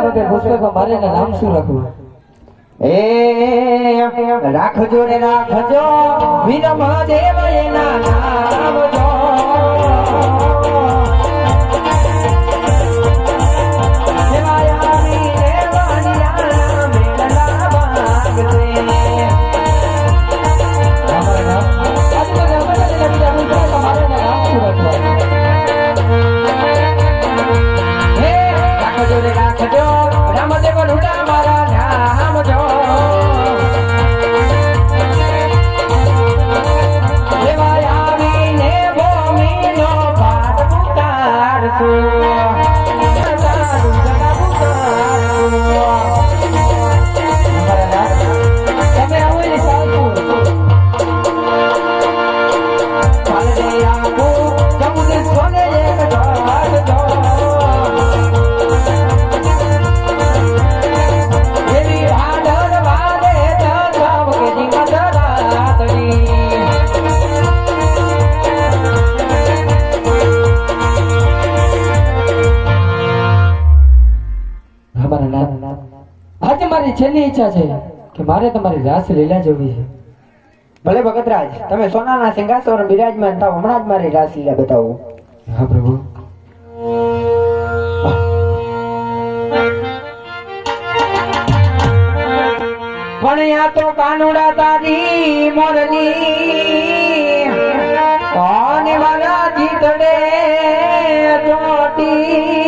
લીલા બાબે પુષ્પક મારે નામ શું રાખવું એ રાખજો રે રાખજો. વીર મહાદેવ એના નામ જો. ઈચ્છા છે કે મારે તમારી રાસ લીલા જોવી છે. ભલે ભગતરાજ તમે સોનાના સિંહાસન બિરાજમાન થાવ હમણાં જ મારી રાસલીલા બતાવો. હા પ્રભુ. પણ યા તો કાનુડા તારી મોરની કોની મારા જીતડે ચોટી?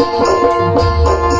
Música